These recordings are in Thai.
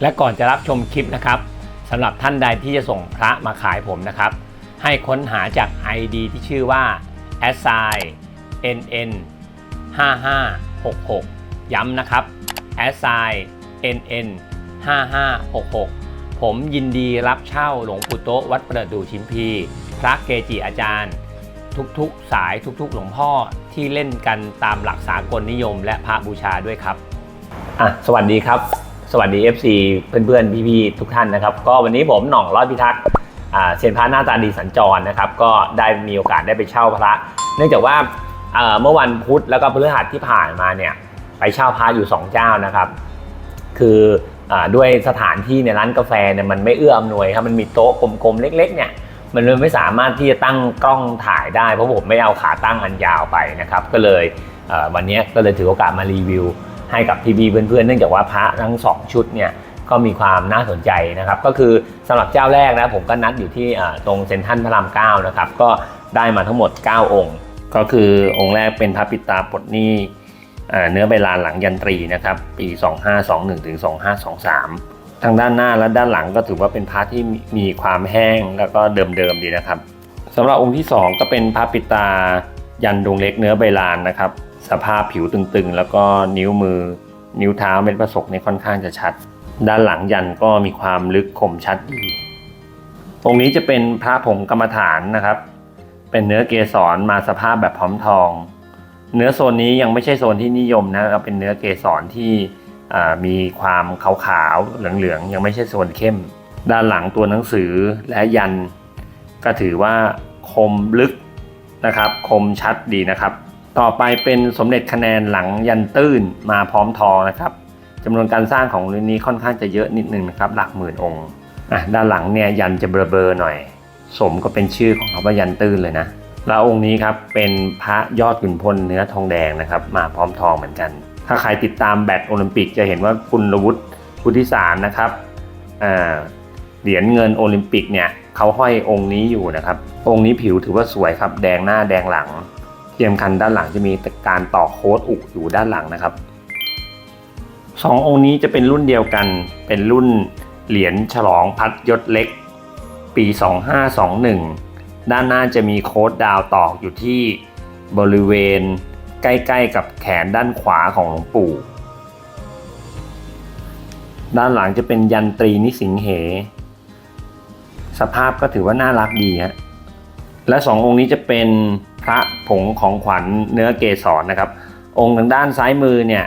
และก่อนจะรับชมคลิปนะครับสำหรับท่านใดที่จะส่งพระมาขายผมนะครับ ให้ค้นหาจาก ID ที่ชื่อว่า a s s i nn 5566 ย้ำนะครับ a s s i nn 5566 ผมยินดีรับเช่าหลวงปู่โตะวัดประดู่ชิมพี พระเกจิอาจารย์ ทุกๆสายทุกๆ หลวงพ่อที่เล่นกันตามหลักสากลนิยมและพระบูชาด้วยครับอะสวัสดีครับ สวัสดี FC เพื่อนๆ พี่ๆ ทุกท่านนะครับ ก็วันนี้ผมหน่องร้อยพิทักษ์เซียนพระหน้าตาดีสัญจรนะครับ ก็ได้มีโอกาสได้ไปเช่าพระ เนื่องจากว่าเมื่อวันพุธแล้วก็พฤหัสที่ผ่านมาเนี่ยไปเช่าพระอยู่ 2 เจ้านะครับ คืออด้วยสถานที่ในร้านกาแฟเนี่ยมันไม่เอื้ออำนวยครับมันมีโต๊ะกลมๆเล็ก ๆ เนี่ยมันเลยไม่สามารถที่จะตั้งกล้องถ่ายได้เพราะผมไม่เอาขาตั้งอันยาวไปนะครับ ก็เลยวันนี้ก็เลยถือโอกาสมารีวิว ให้กับพี่ๆเพื่อนๆเนื่องจากว่าพระทั้งสองชุดเนี่ยก็มีความน่าสนใจนะครับ ก็คือสำหรับเจ้าแรกนะผมก็นัดอยู่ที่ตรงเซนทรัลพระรามเก้านะครับก็ได้มาทั้งหมด 9 องค์ ก็คือองค์แรกเป็นพระปิตาปดนี่เนื้อใบลานหลังยันตรีนะครับปี 2521ถึง2523 ทางด้านหน้าและด้านหลังก็ถือว่าเป็นพระที่มีความแห้งแล้วก็เดิมๆดีนะครับสำหรับองค์ที่ 2 ก็เป็นพระปิตายันดวงเล็กเนื้อใบลานนะครับ สภาพผิวตึงๆ แล้วก็นิ้วมือ นิ้วเท้าเม็ดประสกเนี่ยค่อนข้างจะชัด ด้านหลังยันก็มีความลึกคมชัดดีองค์นี้จะเป็นพระผงกรรมฐานนะครับ เป็นเนื้อเกสรมาสภาพแบบพร้อมทอง เนื้อโซนนี้ยังไม่ใช่โซนที่นิยมนะครับเป็นเนื้อเกสรที่มีความขาวๆเหลืองๆยังไม่ใช่โซนเข้ม ด้านหลังตัวหนังสือและยัน ก็ถือว่าคมลึกนะครับ คมชัดดีนะครับ ต่อไปเป็นสมเด็จคะแนนหลังยันตื้นมาพร้อมทองนะครับจำนวนการสร้างของรุ่นนี้ค่อนข้างจะเยอะนิดนึงนะครับหลักหมื่นองค์อะด้านหลังเนี่ยยันจะเบลอๆหน่อย สมก็เป็นชื่อของเขาว่ายันตื้นเลยนะแล้วองค์นี้ครับเป็นพระยอดขุนพลเนื้อทองแดงนะครับมาพร้อมทองเหมือนกัน ถ้าใครติดตามแบตโอลิมปิกจะเห็นว่าคุณวุฒิพุทธิสารนะครับเหรียญเงินโอลิมปิกเนี่ยเขาห้อยองค์นี้อยู่นะครับ องค์นี้ผิวถือว่าสวยครับแดงหน้าแดงหลัง เทียมคันด้านหลังจะมีการต่อโค้ดอุกอยู่ด้านหลังนะครับสององค์นี้จะเป็นรุ่นเดียวกัน เป็นรุ่นเหรียญฉลองพัดยศเล็ก ปี 2521 ด้านหน้าจะมีโค้ดดาวตอกอยู่ที่บริเวณ ใกล้ๆกับแขนด้านขวาของหลวงปู่ ด้านหลังจะเป็นยันตรีนิสิงเห สภาพก็ถือว่าน่ารักดีฮะ และสององค์นี้จะเป็น ระผงของขวัญเนื้อเกสรนะครับ องค์ทางด้านซ้ายมือเนี่ย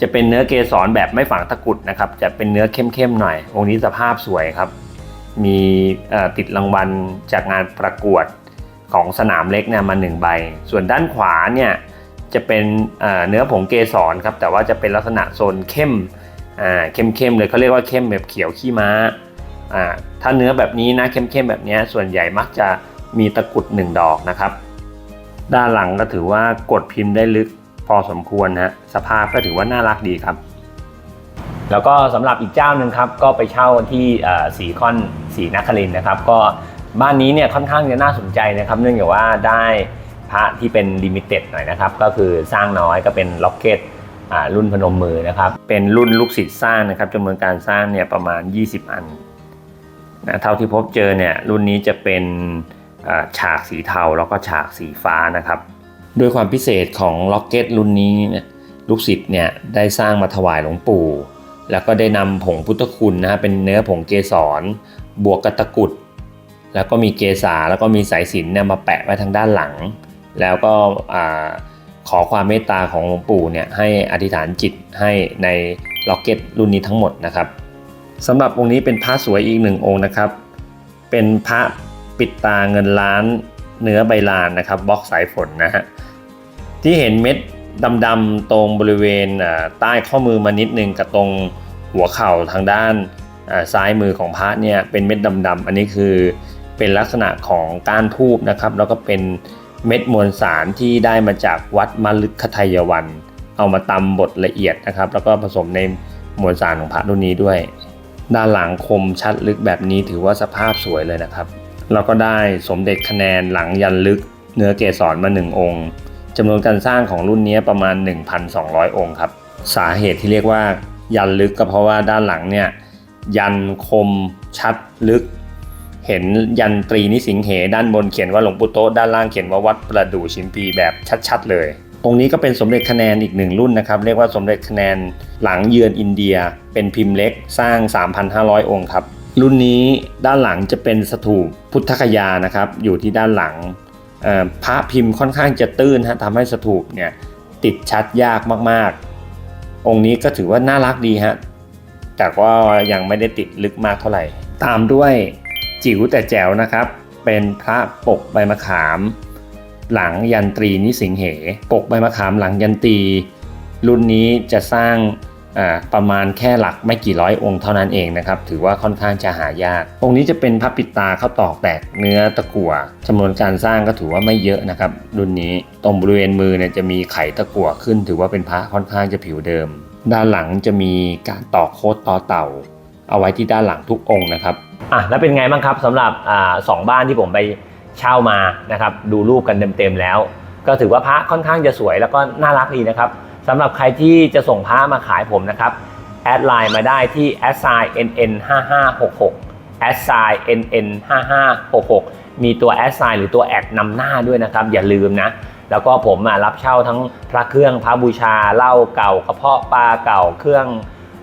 จะเป็นเนื้อเกสรแบบไม่ฝังตะกุดนะครับ จะเป็นเนื้อเข้มๆหน่อย องค์นี้สภาพสวยครับ มีติดรางวัลจากงานประกวดของสนามเล็กเนี่ยมาหนึ่งใบ ส่วนด้านขวาเนี่ยจะเป็นเนื้อผงเกสรครับ แต่ว่าจะเป็นลักษณะโซนเข้มเข้มๆเลยเขาเรียกว่าเข้มแบบเขียวขี้ม้าอ่าถ้าเนื้อแบบนี้นะเข้มๆแบบนี้ส่วนใหญ่มักจะมีตะกุดหนึ่งดอกนะครับ ด้านหลังก็ถือว่ากดพิมพ์ได้ลึกพอสมควรนะฮะสภาพก็ถือว่าน่ารักดีครับ แล้วก็สำหรับอีกเจ้าหนึ่งครับก็ไปเช่าที่สีคอนสีนัครินนะครับ ก็บ้านนี้เนี่ยค่อนข้างจะน่าสนใจนะครับ เนื่องจากว่าได้พระที่เป็นลิมิเต็ดหน่อยนะครับ ก็คือสร้างน้อยก็เป็นล็อกเก็ตรุ่นพนมมือนะครับ เป็นรุ่นลูกศิษย์สร้างนะครับจำนวนการสร้างเนี่ยประมาณ 20 อันนะเท่าที่พบเจอเนี่ยรุ่นนี้จะเป็น ฉากสีเทาแล้วก็ฉากสีฟ้านะครับด้วยความพิเศษของล็อกเก็ตรุ่นนี้เนี่ยลูกศิษย์เนี่ยได้สร้างมาถวายหลวงปู่ แล้วก็ได้นำผงพุทธคุณนะฮะเป็นเนื้อผงเกสร บวกกับตะกุด แล้วก็มีเกสาแล้วก็มีสายสิญจนเนี่ยมาแปะไว้ทางด้านหลัง แล้วก็ขอความเมตตาของหลวงปู่เนี่ยให้อธิษฐานจิตให้ในล็อกเก็ตรุ่นนี้ทั้งหมดนะครับสำหรับองค์นี้เป็นพระสวยอีกหนึ่งองค์นะครับ เป็นพระ ปิดตาเงินล้านเนื้อใบลานนะครับบล็อกสายฝนนะฮะที่เห็นเม็ดดำๆตรงบริเวณใต้ข้อมือมานิดนึงกับตรงหัวเข่าทางด้านซ้ายมือของพระเนี่ยเป็นเม็ดดำๆอันนี้คือเป็นลักษณะของก้านทูบนะครับ แล้วก็เป็นเม็ดมวลสารที่ได้มาจากวัดมลึกคทยวัน เอามาตำบดละเอียดนะครับ แล้วก็ผสมในมวลสารของพระรุ่นนี้ด้วย ด้านหลังคมชัดลึกแบบนี้ถือว่าสภาพสวยเลยนะครับ เราก็ได้สมเด็จคะแนนหลังยันลึกเนื้อเกสรมา 1 องค์จำนวนการสร้างของรุ่นนี้ประมาณ 1,200 องค์ครับ สาเหตุที่เรียกว่ายันลึกก็เพราะว่าด้านหลังเนี่ยยันคมชัดลึก เห็นยันตรีนิสิงเหด้านบนเขียนว่าหลวงปู่โตด้านล่างเขียนว่าวัดประดู่ชิมพีแบบชัดๆ เลย องค์นี้ก็เป็นสมเด็จคะแนนอีกหนึ่งรุ่นนะครับเรียกว่าสมเด็จคะแนนหลังเยือนอินเดีย เป็นพิมพ์เล็กสร้าง 3,500 องค์ครับ รุ่นนี้ด้านหลังจะเป็นสถูปพุทธคยานะครับ อยู่ที่ด้านหลังพระพิมพ์ค่อนข้างจะตื้นฮะทำให้สถูปเนี่ยติดชัดยากมากๆ องค์นี้ก็ถือว่าน่ารักดีฮะแต่ว่ายังไม่ได้ติดลึกมากเท่าไหร่ ตามด้วยจิ๋วแต่แจ๋วนะครับ เป็นพระปกใบมะขาม หลังยันตรีนิสิงเห ปกใบมะขามหลังยันตรีรุ่นนี้จะสร้าง ประมาณแค่หลักไม่กี่ร้อยองค์เท่านั้นเองนะครับ ถือว่าค่อนข้างจะหายาก องค์นี้จะเป็นพระปิดตาเข้าตอกแตกเนื้อตะกั่วจำนวนการสร้างก็ถือว่าไม่เยอะนะครับ รุ่นนี้ตรงบริเวณมือเนี่ยจะมีไขตะกั่วขึ้น ถือว่าเป็นพระค่อนข้างจะผิวเดิม ด้านหลังจะมีการตอกโคตต่อเต่า เอาไว้ที่ด้านหลังทุกองค์นะครับอะแล้วเป็นไงบ้างครับสำหรับอสองบ้านที่ผมไปเช่ามานะครับดูรูปกันเต็มๆแล้ว ก็ถือว่าพระค่อนข้างจะสวยแล้วก็น่ารักดีนะครับ สำหรับใครที่จะส่งพระมาขายผมนะครับ แอดไลน์มาได้ที่ a s i nn 5 5 6 6 a s i nn 5 5 6 6 มีตัว a s i หรือตัวแอดนำหน้าด้วยนะครับ อย่าลืมนะ แล้วก็ผมรับเช่าทั้งพระเครื่องพระบูชาเหล้าเก่ากระเพาะปลาเก่าเครื่อง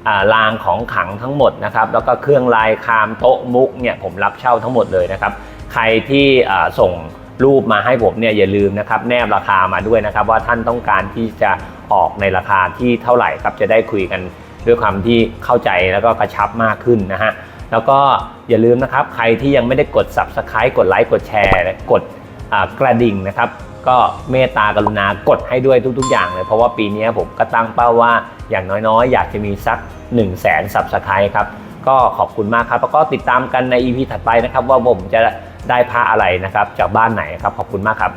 อ่ารางของขังทั้งหมดนะครับ แล้วก็เครื่องลายคามโต๊ะมุกเนี่ยผมรับเช่าทั้งหมดเลยนะครับ ใครที่ส่ง รูปมาให้ผมเนี่ยอย่าลืมนะครับแนบราคามาด้วยนะครับ ว่าท่านต้องการที่จะออกในราคาที่เท่าไหร่ครับจะได้คุยกันด้วยความที่เข้าใจแล้วก็กระชับมากขึ้นนะฮะแล้วก็อย่าลืมนะครับใครที่ยังไม่ได้กด subscribe กดไลค์กดแชร์กดกระดิ่งนะครับก็เมตตากรุณากดให้ด้วยทุก ๆ อย่างเลย เพราะว่าปีนี้ผมก็ตั้งเป้าว่าอย่างน้อยๆ อยากจะมีสัก 1 0 0 0 0แสนสับสไครต์ครับก็ขอบคุณมากครับ แล้วก็ติดตามกันใน EP ถัดไปนะครับ ว่าผมจะ ได้พระอะไรนะครับจากบ้านไหนครับขอบคุณมากครับ